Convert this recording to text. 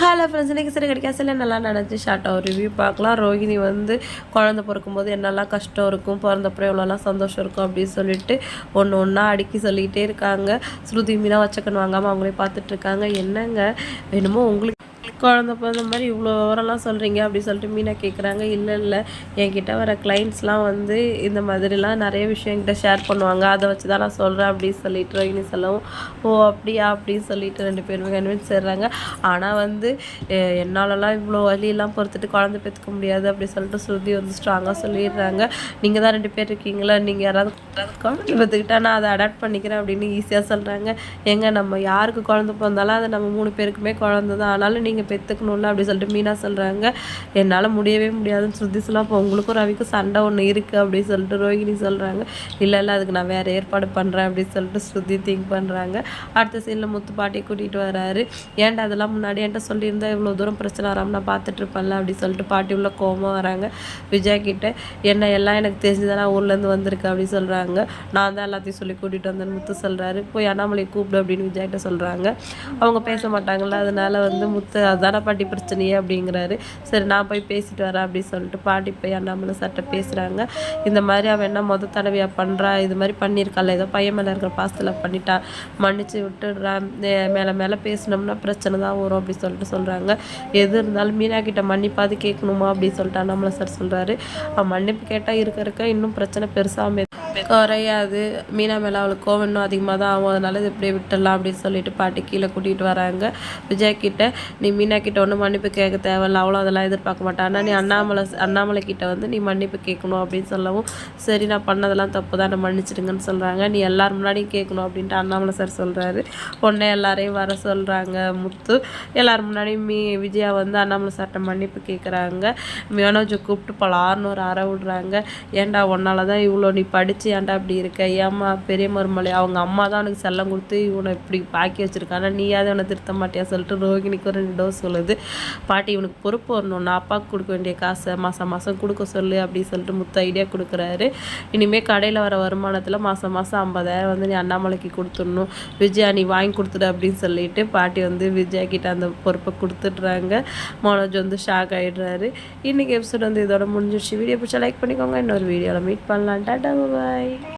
Hello friends இன்றைக்கி சரி கிடைக்காசில் சில நல்லா நினச்சி ஷார்ட்டாக ஒரு ரிவ்யூ பார்க்கலாம். ரோஹிணி வந்து குழந்தை பிறக்கும்போது என்னெல்லாம் கஷ்டம் இருக்கும் பிறந்தப்பறம் எவ்வளோலாம் சந்தோஷம் இருக்கும் அப்படின்னு சொல்லிட்டு ஒன்று ஒன்றா அடுக்கி சொல்லிகிட்டே இருக்காங்க. ஸ்ருதி மீனா வச்சக்கன் வாங்காமல் அவங்களே பார்த்துட்ருக்காங்க என்னங்க என்னமோ உங்களுக்கு குழந்த பிறந்த மாதிரி இவ்வளோ விவரம்லாம் சொல்கிறீங்க அப்படி சொல்லிட்டு மீனா கேட்குறாங்க இல்லை இல்லை. என்கிட்ட வர கிளைண்ட்ஸ்லாம் வந்து இந்த மாதிரிலாம் நிறைய விஷயம் என்கிட்ட ஷேர் பண்ணுவாங்க. அதை வச்சு தான் நான் சொல்கிறேன் அப்படின்னு சொல்லிட்டு ரோஹினி சொல்லவும் ஓ அப்படியா? அப்படின்னு சொல்லிட்டு ரெண்டு பேருமே கன்வின்ஸ் செய்கிறாங்க ஆனால் வந்து என்னாலலாம் இவ்வளோ வழியெல்லாம் பொறுத்துட்டு குழந்தை பெற்றுக்க முடியாது அப்படி சொல்லிட்டு ஸ்ருதி வந்து ஸ்ட்ராங்காக சொல்லிடுறாங்க. நீங்கள் தான் ரெண்டு பேர் இருக்கீங்களா? நீங்கள் யாராவது குழந்தை பெற்றுக்கிட்டா நான் அதை அடாப்ட் பண்ணிக்கிறேன் அப்படின்னு ஈஸியாக சொல்கிறாங்க எங்க நம்ம யாருக்கு குழந்தை பிறந்தாலும் அது நம்ம மூணு பேருக்குமே குழந்தை தான் ஆனாலும் நீங்கள் பெற்றுக்கணும்ல அப்படி சொல்லிட்டு மீனா சொல்கிறாங்க என்னால் முடியவே முடியாதுன்னு ஸ்ருதி சொல்லலாம் அப்போ உங்களுக்கும் ரவிக்கும் சண்டை ஒன்று இருக்குது அப்படின்னு சொல்லிட்டு ரோஹிணி சொல்கிறாங்க இல்லை இல்லை அதுக்கு நான் வேறு ஏற்பாடு பண்ணுறேன் அப்படின்னு சொல்லிட்டு ஸ்ருதி திங்க் பண்ணுறாங்க அடுத்த சீனில் முத்து பாட்டியை கூட்டிகிட்டு வராரு. ஏன்டா அதெல்லாம் முன்னாடி என்கிட்ட சொல்லியிருந்தா இவ்வளோ தூரம் பிரச்சனை வராமல் நான் பார்த்துட்டு இருப்பேன்ல அப்படின்னு சொல்லிட்டு பாட்டி உள்ள கோவமாக வராங்க. விஜய் கிட்ட என்ன எல்லாம் எனக்கு தெரிஞ்சதெல்லாம் ஊர்லேருந்து வந்திருக்கு அப்படின்னு சொல்கிறாங்க நான் தான் எல்லாத்தையும் சொல்லி கூட்டிகிட்டு வந்தேன்னு முத்து சொல்கிறாரு போய் அண்ணாமலை கூப்பிடு அப்படின்னு விஜய் கிட்ட சொல்கிறாங்க அவங்க பேச மாட்டாங்கள்ல அதனால வந்து முத்து அதான பாட்டி பிரச்சனையே அப்படிங்கிறாரு. சரி நான் போய் பேசிட்டு வரேன் அப்படின்னு சொல்லிட்டு பாட்டி போய் அண்ணாமலை சட்டை பேசுகிறாங்க இந்த மாதிரி அவன் என்ன மொதல் தடவையாக பண்ணுறா இது மாதிரி பண்ணியிருக்காள் ஏதோ பையன் மேலே இருக்கிற பாசத்தில் பண்ணிட்டான் மன்னிச்சு விட்டுடுறான் மேலே மேலே பேசினோம்னா பிரச்சனை தான் வரும் அப்படின்னு சொல்லிட்டு சொல்கிறாங்க எது இருந்தாலும் மீனா கிட்ட மன்னிப்பாது கேட்கணுமா அப்படின்னு சொல்லிட்டு அண்ணாமலை சார் சொல்கிறாரு மன்னிப்பு கேட்டால் இருக்க இருக்க இன்னும் பிரச்சனை பெருசாக குறையாது மீனா மேலே அவளுக்கு கோவம் இன்னும் அதிகமாக தான் ஆகும். அதனால இது இப்படியே விட்டுடலாம் அப்படின்னு சொல்லிட்டு பாட்டி கீழே கூட்டிகிட்டு வராங்க. விஜய் கிட்ட நீ மீனா கிட்ட ஒன்றும் மன்னிப்பு கேட்க தேவையில்ல. அவ்வளோ அதெல்லாம் எதிர்பார்க்க மாட்டான் ஆனால் நீ அண்ணாமலை அண்ணாமலை கிட்ட வந்து நீ மன்னிப்பு கேட்கணும் அப்படின்னு சொல்லவும் சரி நான் பண்ணதெல்லாம் தப்பு தான். நான் மன்னிச்சிடுங்கன்னு சொல்கிறாங்க நீ எல்லார் முன்னாடியும் கேட்கணும் அப்படின்ட்டு அண்ணாமலை சார் சொல்கிறாரு உடனே எல்லாரையும் வர சொல்கிறாங்க முத்து. எல்லார் முன்னாடியும் மீ விஜயா வந்து அண்ணாமலை சார்கிட்ட மன்னிப்பு கேட்குறாங்க. மனோஜை கூப்பிட்டு பலார்னு ஒரு அறை விடுறாங்க. ஏன்டா உன்னால தான் இவ்வளோ நீ படித்து ஏன்டா இப்படி இருக்க? ஏம்மா பெரிய மருமலை அவங்க அம்மா தான் உனக்கு செல்லம் கொடுத்து இவனை இப்படி பாக்கி வச்சுருக்கானா நீயாவது அவனை திருத்த மாட்டியா சொல்லிட்டு ரோகிணிக்கு ஒரு ரெண்டு டோஸ் சொல்லுது. பாட்டி இவனுக்கு பொறுப்பு வரணும் நான் அப்பாவுக்கு கொடுக்க வேண்டிய காசை மாதம் மாதம் கொடுக்க சொல்லு அப்படின்னு சொல்லிட்டு முத்த ஐடியா கொடுக்குறாரு. இனிமேல் கடையில் வர வருமானத்தில் மாதம் மாதம் ஐம்பதாயிரம் வந்து நீ அண்ணாமலைக்கு கொடுத்துடணும். விஜயா நீ வாங்கி கொடுத்துடு அப்படின்னு சொல்லிட்டு பாட்டி வந்து விஜயா கிட்ட அந்த பொறுப்பை கொடுத்துட்றாங்க. மனோஜ் வந்து ஷாக் ஆகிடுறாரு இன்றைக்கி எபிசோட் வந்து இதோட முடிஞ்சிடுச்சு. வீடியோ பிடிச்சா லைக் பண்ணிக்கோங்க. இன்னொரு வீடியோவில் மீட் பண்ணலாம். Tata bye Bye!